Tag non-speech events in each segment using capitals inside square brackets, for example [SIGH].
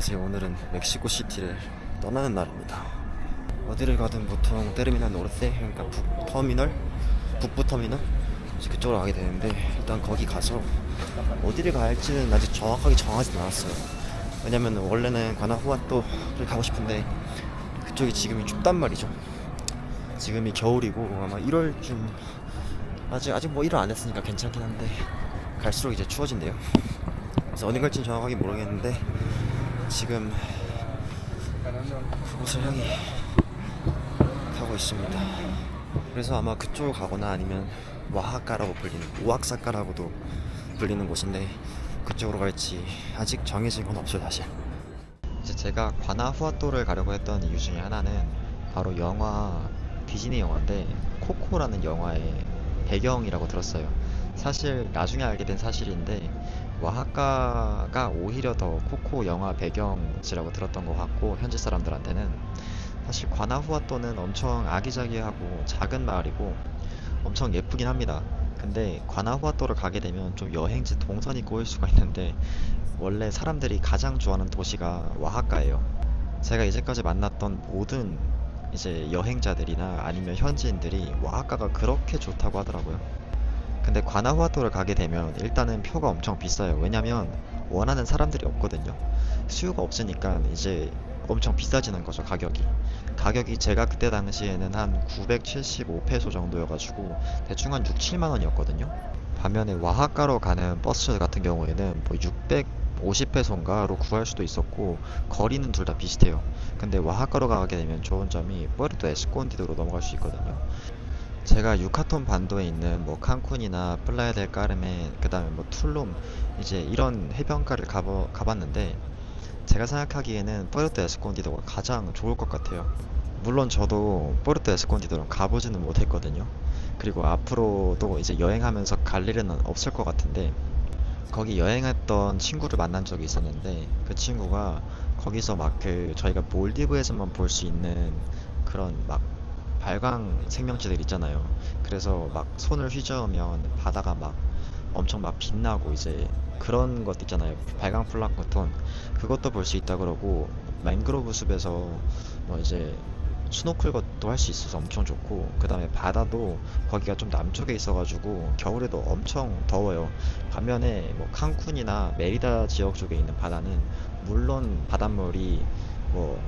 안녕하세요. 오늘은 멕시코 시티를 떠나는 날입니다. 어디를 가든 보통 테르미날 노르세, 그러니까 북 터미널, 북부 터미널 이제 그쪽으로 가게 되는데 일단 거기 가서 어디를 할지는 아직 정확하게 정하진 않았어요. 왜냐면 원래는 과나후아토를 가고 싶은데 그쪽이 지금이 춥단 말이죠. 지금이 겨울이고 아마 1월쯤 아직 아직 뭐 1월 안 했으니까 괜찮긴 한데 갈수록 이제 추워진대요. 그래서 어디 갈지는 정확하게 모르겠는데 지금 그곳을 향해 가고 있습니다. 그래서 아마 그쪽을 가거나 아니면 와하카라고 불리는 오악사카라고도 불리는 곳인데 그쪽으로 갈지 아직 정해진 건 없어요 사실. 이제 제가 과나후아토를 가려고 했던 이유 중에 하나는 바로 영화 디즈니 영화인데 코코라는 영화의 배경이라고 들었어요. 사실 나중에 알게 된 사실인데 와하카가 오히려 더 코코 영화 배경지라고 들었던 것 같고 현지 사람들한테는 사실 과나후아토는 엄청 아기자기하고 작은 마을이고 엄청 예쁘긴 합니다. 근데 과나후아토를 가게 되면 좀 여행지 동선이 꼬일 수가 있는데 원래 사람들이 가장 좋아하는 도시가 와하카예요. 제가 이제까지 만났던 모든 이제 여행자들이나 아니면 현지인들이 와하카가 그렇게 좋다고 하더라고요. 근데 과나후아토를 가게 되면 일단은 표가 엄청 비싸요. 왜냐면 원하는 사람들이 없거든요. 수요가 없으니까 이제 엄청 비싸지는 거죠, 가격이. 가격이 제가 그때 당시에는 한 975페소 정도여가지고 대충 한 6, 7만 원이었거든요. 반면에 와하카로 가는 버스 같은 경우에는 뭐 650페소인가로 구할 수도 있었고 거리는 둘 다 비슷해요. 근데 와하카로 가게 되면 좋은 점이 푸에르토 에스콘디도로 넘어갈 수 있거든요. 제가 유카톤 반도에 있는 뭐 칸쿤이나 플라야 델 까르멘 그다음에 뭐 툴룸 이제 이런 해변가를 가보, 가봤는데 제가 생각하기에는 푸에르토 에스콘디도가 가장 좋을 것 같아요. 물론 저도 푸에르토 에스콘디도를 가보지는 못했거든요. 그리고 앞으로도 이제 여행하면서 갈 일은 없을 것 같은데 거기 여행했던 친구를 만난 적이 있었는데 그 친구가 거기서 막 그 저희가 몰디브에서만 볼 수 있는 그런 막 발광 생명체들 있잖아요. 그래서 막 손을 휘저으면 바다가 막 엄청 막 빛나고 이제 그런 것 있잖아요. 발광 플랑크톤 그것도 볼 수 있다 그러고 맹그로브 숲에서 뭐 이제 스노클 것도 할 수 있어서 엄청 좋고 그 다음에 바다도 거기가 좀 남쪽에 있어가지고 겨울에도 엄청 더워요. 반면에 뭐 칸쿤이나 메리다 지역 쪽에 있는 바다는 물론 바닷물이 뭐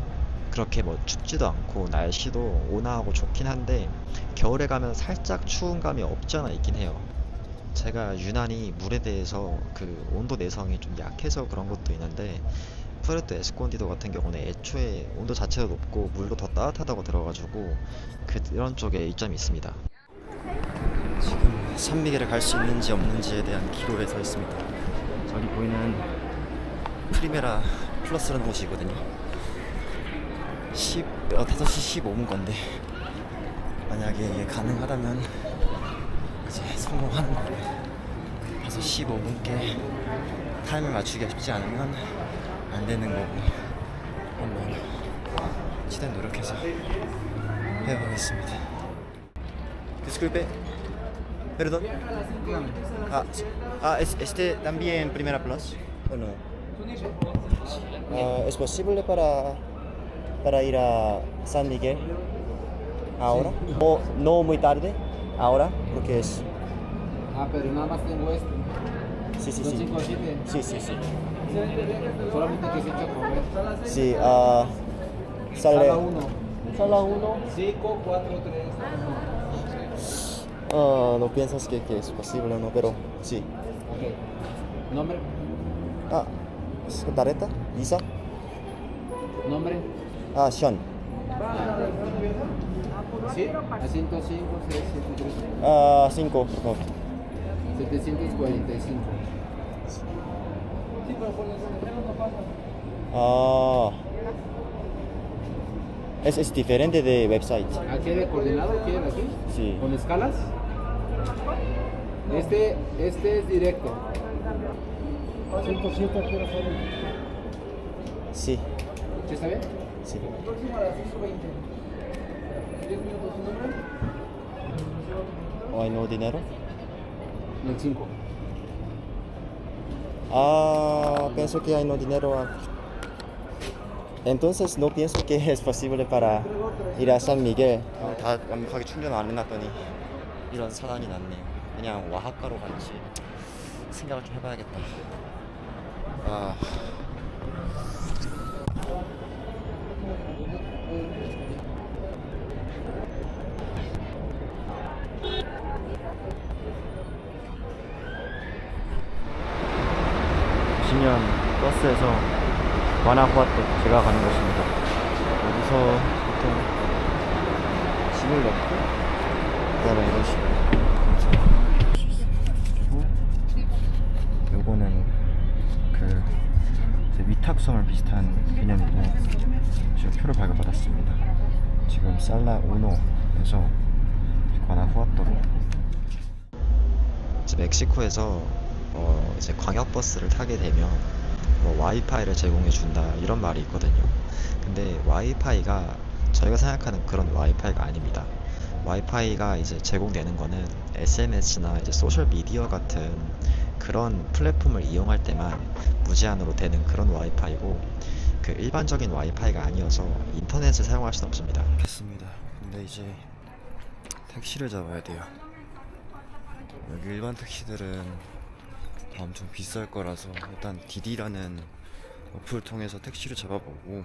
그렇게 뭐 춥지도 않고 날씨도 온화하고 좋긴 한데 겨울에 가면 살짝 추운 감이 없지 않아 있긴 해요. 제가 유난히 물에 대해서 그 온도 내성이 좀 약해서 그런 것도 있는데 푸에르토 에스콘디도 같은 경우는 애초에 온도 자체도 높고 물도 더 따뜻하다고 들어가지고 그런 쪽에 이점이 있습니다. 지금 산미계를 갈 수 있는지 없는지에 대한 기로에 서 있습니다. 저기 보이는 프리메라 플러스라는 곳이거든요. 10, 어, 5시 15분 건데 만약에 이게 가능하다면 이제 성공하는 거고 5시 15분께 타임을 맞추기가 쉽지 않으면 안 되는 거고 한번 최대한 노력해서 해보겠습니다. Disculpe. Perdón. Ah, ah, ¿es- ¿este también Primera Plus? ¿O no? Ah, ¿Es posible para, para ir a San Miguel ahora? O no muy tarde, ahora, porque es... Ah, pero nada más tengo este. Sí, sí, sí. 5 a 7. Sí, sí, sí. Solamente que se echa a comer. Sí, ah, sale... Sala 1. Sala 1. 5, 4, 3. Ah, no piensas que, que es posible, ¿no? Pero sí. Ok. Nombre. Ah, ¿tarjeta? ¿Visa? Nombre. Ah, Sean. Sí. A 105, 6, 73. Ah, 5, por favor. 745. Ah. Es, es diferente de website. ¿A qué de coordinado quieren aquí? Sí. ¿Con escalas? Este, este es directo. 107 quiero hacer. Sí, ¿Sí está bien? sí. Próximo a las 5.20. 10 minutos, ¿su nombre? ¿O hay no dinero? El 5. Ah, pienso que hay no dinero. ah, Entonces no pienso que es posible para ir a San Miguel. 어, 다 완벽하게 충전 안 해놨더니 이런 사단이 났네요. 그냥 와하카로 갈지 생각을 좀 해봐야겠다. 아. 보시면 버스에서 와나후아토 제가 가는 곳입니다. 여기서 보통 짐을 넣고 그다음에 이런 식으로 요거는 그 이제 위탁선을 비슷한 개념이고 지금 표를 발급받았습니다. 지금 살라 오노에서 과나후아토로 이제 멕시코에서 어 이제 광역 버스를 타게 되면 뭐 와이파이를 제공해 준다 이런 말이 있거든요. 근데 와이파이가 저희가 생각하는 그런 와이파이가 아닙니다. 와이파이가 이제 제공되는 거는 SNS나 이제 소셜 미디어 같은 그런 플랫폼을 이용할 때만 무제한으로 되는 그런 와이파이고 그 일반적인 와이파이가 아니어서 인터넷을 사용할 수는 없습니다. 됐습니다. 근데 이제 택시를 잡아야 돼요. 여기 일반 택시들은 다 엄청 비쌀 거라서 일단 디디라는 어플 통해서 택시를 잡아보고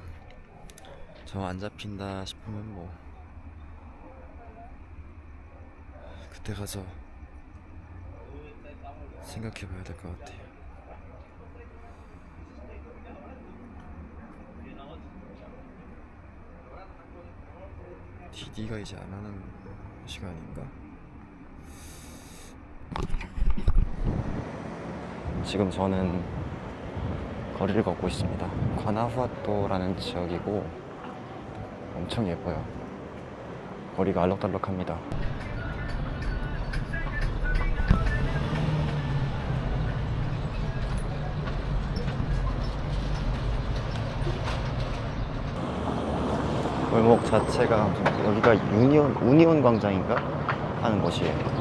정 안 잡힌다 싶으면 뭐 그때 가서 생각해 봐야 될 것 같아요. 디디가 이제 안 하는 시간인가? 지금 저는 거리를 걷고 있습니다. 과나후아토라는 지역이고 엄청 예뻐요. 거리가 알록달록합니다. 골목 자체가 여기가 유니온 우니온 광장인가 하는 곳이에요.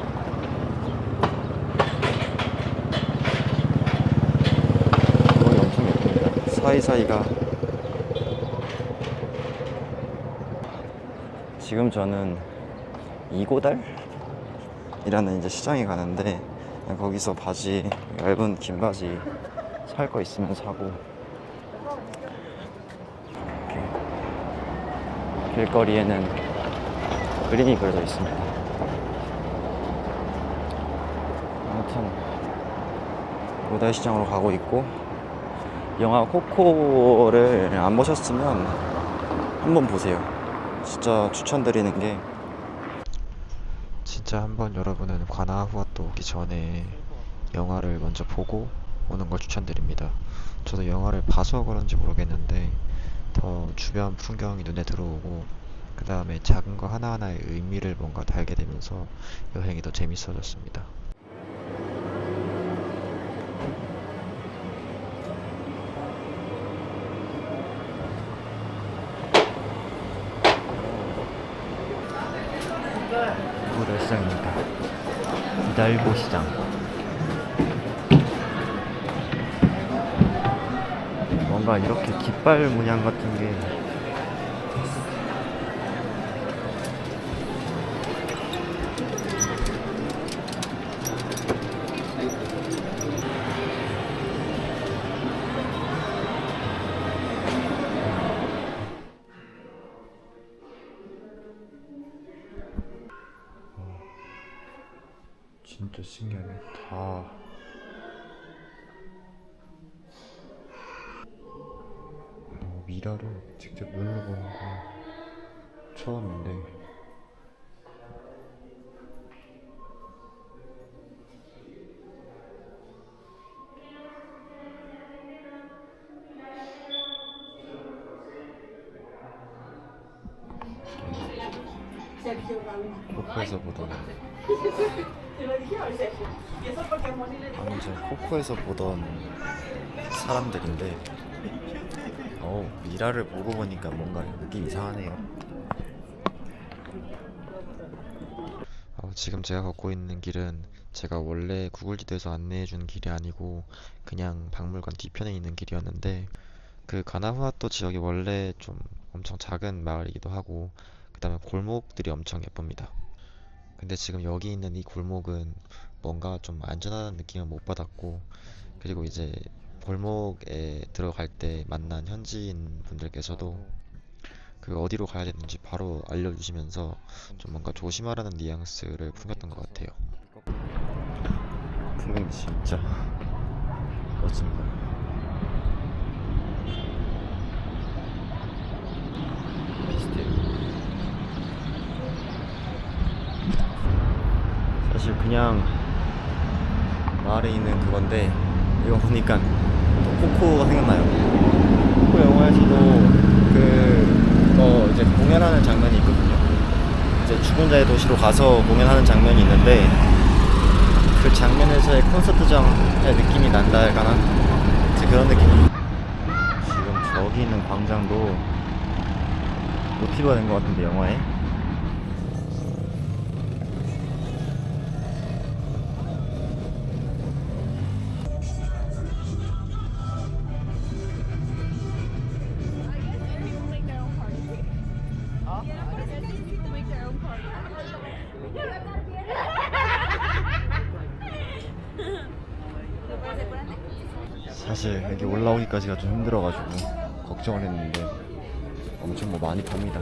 거리 엄청 예쁩니다. 사이사이가 지금 저는 이고달이라는 이제 시장에 가는데 거기서 바지 얇은 긴 바지 살 거 있으면 사고 길거리에는 그림이 그려져 있습니다. 아무튼 모달 시장으로 가고 있고 영화 코코를 안 보셨으면 한번 보세요. 진짜 추천드리는 게 진짜 한번 여러분은 관아후아또 오기 전에 영화를 먼저 보고 오는 걸 추천드립니다. 저도 영화를 봐서 그런지 모르겠는데 더 주변 풍경이 눈에 들어오고 그 다음에 작은 거 하나하나의 의미를 뭔가 달게 되면서 여행이 더 재밌어졌습니다. 구글 시장입니다. 이달보 시장. 뭔가 이렇게 깃발 문양 같은 게 진짜 신기하네. 다 어, 미라를 직접 눈으로 보는 거 처음인데 코코에서 보던 아니 저 코코에서 보던 사람들인데 어 미라를 보고 보니까 뭔가 느낌 이상하네요. 어, 지금 제가 걷고 있는 길은 제가 원래 구글 지도에서 안내해 준 길이 아니고 그냥 박물관 뒤편에 있는 길이었는데 그 가나후아토 지역이 원래 좀 엄청 작은 마을이기도 하고 그다음에 골목들이 엄청 예쁩니다. 근데 지금 여기 있는 이 골목은 뭔가 좀 안전하다는 느낌을 못 받았고 그리고 이제 골목에 들어갈 때 만난 현지인 분들께서도 그 어디로 가야 되는지 바로 알려주시면서 좀 뭔가 조심하라는 뉘앙스를 풍겼던 것 같아요. 풍경 진짜 멋집니다. 비슷해요. 사실 그냥 마을에 있는 그건데 이거 보니까 또 코코가 생각나요. 코코 영화에서도 그어 이제 공연하는 장면이 있거든요. 이제 죽은 자의 도시로 가서 공연하는 장면이 있는데 그 장면에서의 콘서트장의 느낌이 난다 할까나? 그런 느낌이. 지금 저기 있는 광장도 모티브가 된 것 같은데 영화에. 사실 여기 올라오기까지가 좀 힘들어가지고 걱정을 했는데 엄청 뭐 많이 팝니다.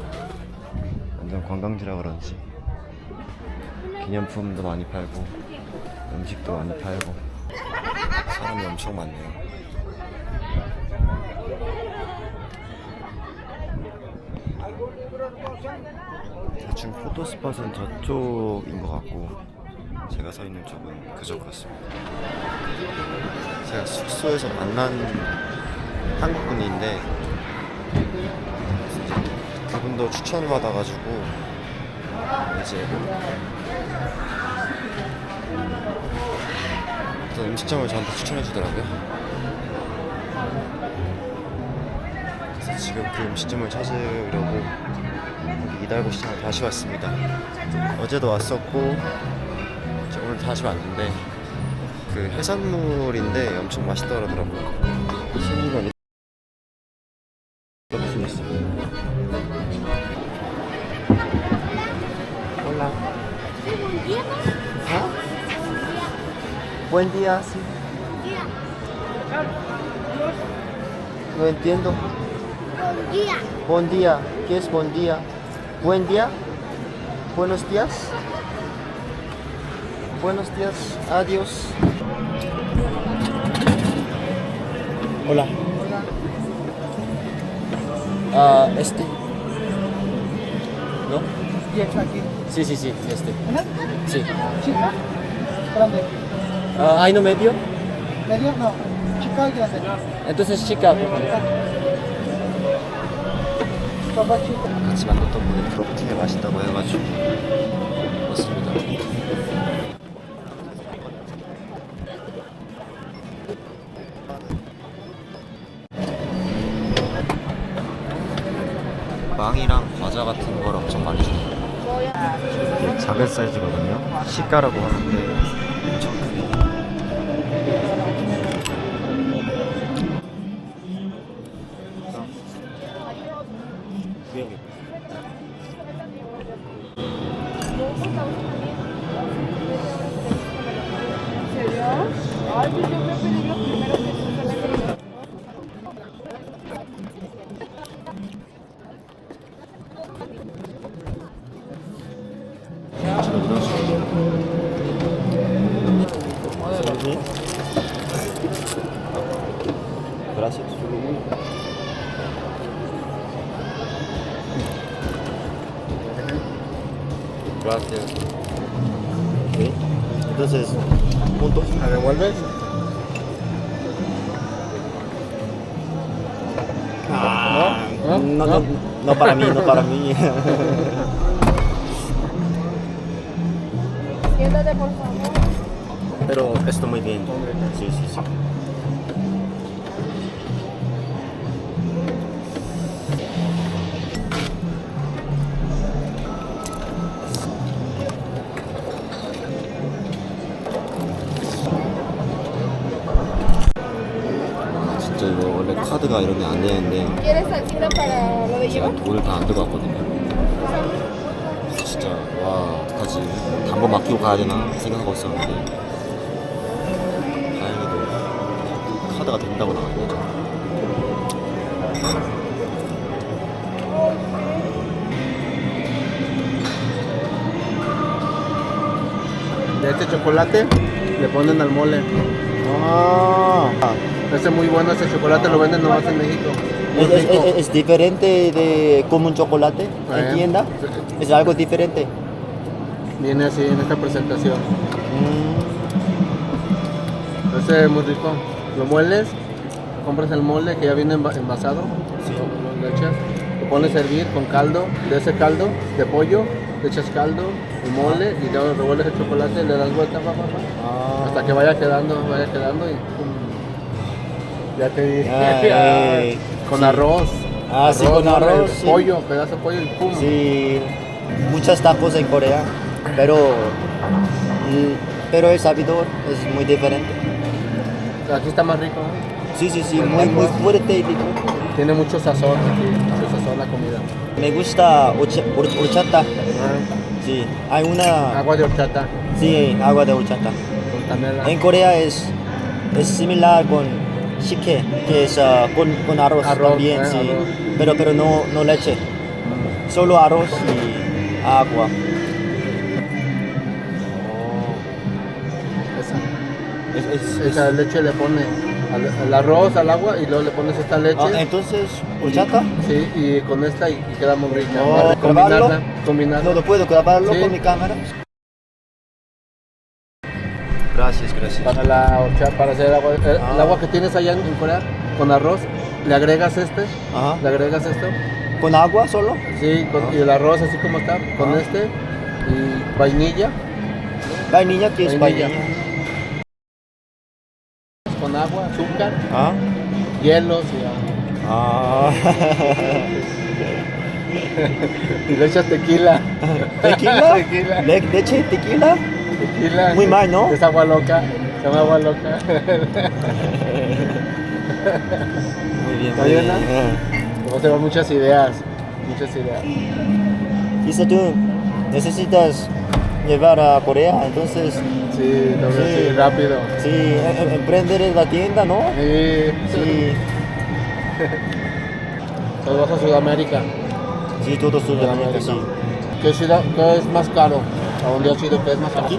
완전 관광지라 그런지 기념품도 많이 팔고 음식도 많이 팔고 사람이 엄청 많네요. 대충 포토스팟은 저쪽인 것 같고 제가 서 있는 쪽은 그쪽 같습니다. 제가 숙소에서 만난 한국 분인데 그분도 추천을 받아가지고 이제 어떤 음식점을 저한테 추천해 주더라고요. 그래서 지금 그 음식점을 찾으려고 이달고 시장을 다시 왔습니다. 어제도 왔었고 오늘 다시 왔는데 그 해산물인데 엄청 맛있다 그러더라고요. 신이건 무슨 있어? Hola. ¿Ah? Buen día, sí. No entiendo. Buen día. Buen día. ¿Qué es buen día? Buen día. Buenos días. Buenos días. Adiós. Hola. Ah, este. ¿No? Y está aquí. Sí, sí, sí, este. ¿Una? Sí. Chica. Grande. Ah, ¿Hay no medio? Medio no. Chica y grande. Entonces chica. Papá chico. 같이 만났던 분이 그렇게 맛있다고 해가지고 왔습니다. 빵이랑 과자 같은 걸 엄청 많이 줍니다. 이게 작은 사이즈거든요. 시가라고 하는데 Gracias. Entonces, puntos. ¿Me devuelves? Ah, no, no, no, no para mí, no para mí. [LAUGHS] Siéntate, por favor. Pero esto muy bien. Sí, sí, sí. 이거 원래 카드 카드가 이런 데안 되는데 ¿Quieres salsita para lo de 제가? 돈을 다 안 들고 왔거든요. 진짜 와 어떡하지 단번 맡기고 가야 되나 생각하고 있었는데 다행히도 카드가 된다고 나왔네. De este chocolate le ponen al mole. 아, Ese es muy bueno, ese chocolate lo venden nomás en México. Es, es- rico. es- es diferente de como un chocolate Ah, en tienda. sí. Es algo diferente. Viene así en esta presentación. Mm, Ese es muy rico. Lo mueles, compras el mole que ya viene enva- envasado, lo, lo echas, lo pones a hervir con caldo, de ese caldo de pollo, le echas caldo, el mole y luego revuelves el chocolate, le das vuelta pa, pa, pa, ah. hasta que vaya quedando, vaya quedando y. Ya te dije. Ay, [LAUGHS] con sí. arroz. Ah, sí, con arroz, sí. Pollo, pedazo de pollo y pum. Sí, muchas tacos en Corea, pero, mm, pero el sabor es muy diferente. Aquí está más rico. ¿no? Sí, sí, sí, muy, muy fuerte y rico. Tiene mucho sazón aquí, mucho sazón la comida. Me gusta horcha- hor- horchata, Ah, sí, hay una, agua de horchata sí, agua de horchata. con canela. En Corea es, es similar con shikke, que es ah, con, con arroz, Arroz, también, eh, sí, arroz. pero, pero no, no leche, solo arroz y agua. Esa. Es- es- es- Esa leche le pone al, al arroz, al agua y luego le pones esta leche. Ah, entonces, horchata. Sí, y con esta y, y queda muy rica. Oh, combinarla. No lo puedo grabarlo Sí. con mi cámara. Gracias, gracias. Para la para hacer agua, el, Ah. el agua que tienes allá en, en Corea con arroz, le agregas este, Ajá. le agregas esto, ¿Con agua solo? sí, con- Ah. y el arroz así como está, con Ah. este y vainilla Vainilla, ¿qué es Vainilla. vainilla? con agua, azúcar, Ah. hielos y, Ah. [LAUGHS] y le echas tequila. ¿Tequila? [LAUGHS] tequila. Le- ¿Leche, tequila? Tequila. Muy mal, ¿no? Es agua loca. Se llama agua loca. Muy bien, ¿Está muy bien. Vamos a ver muchas ideas. Muchas ideas. Dice tú, necesitas llevar a Corea, entonces, Sí, Sí. así, rápido. sí, em- em- emprender en la tienda, ¿no? Sí. Sí, [LAUGHS] vas a Sudamérica. sí, todo Sudamérica, sí. ¿Qué, ciudad, ¿Qué es más caro? ¿A dónde has ido? ¿Qué es más caro? Aquí.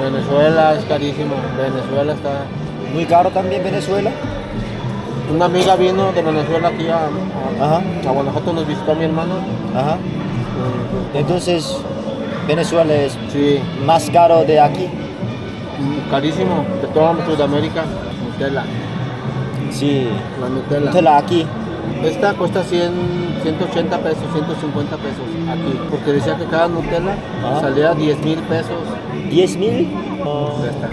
Venezuela es carísimo. Venezuela está. Muy caro también Venezuela. Una amiga vino de Venezuela aquí a, a, Ajá, a Guanajuato, nos visitó mi hermano. ajá. Entonces, Venezuela es Sí, más caro de aquí. mm, carísimo. De toda Sudamérica. Nutella. Sí, La Nutella. Nutella aquí. Esta cuesta 100, 180 pesos, 150 pesos aquí. Porque decía que cada Nutella Ah. salía 10 mil pesos. 10 mil. Esta.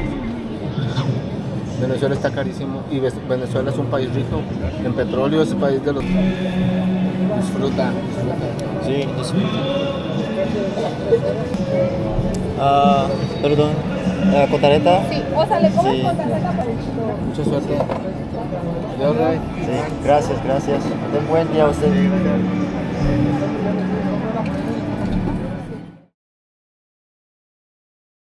Venezuela está carísimo y Venezuela es un país rico en petróleo, es el país de los... Disfruta, disfruta. Sí, es Ah, perdón. Eh, ¿Cotareta? Sí, o sea, le comes Sí. con tarjeta por el Mucha suerte. Rey. Sí, gracias, gracias. Den buen día a usted.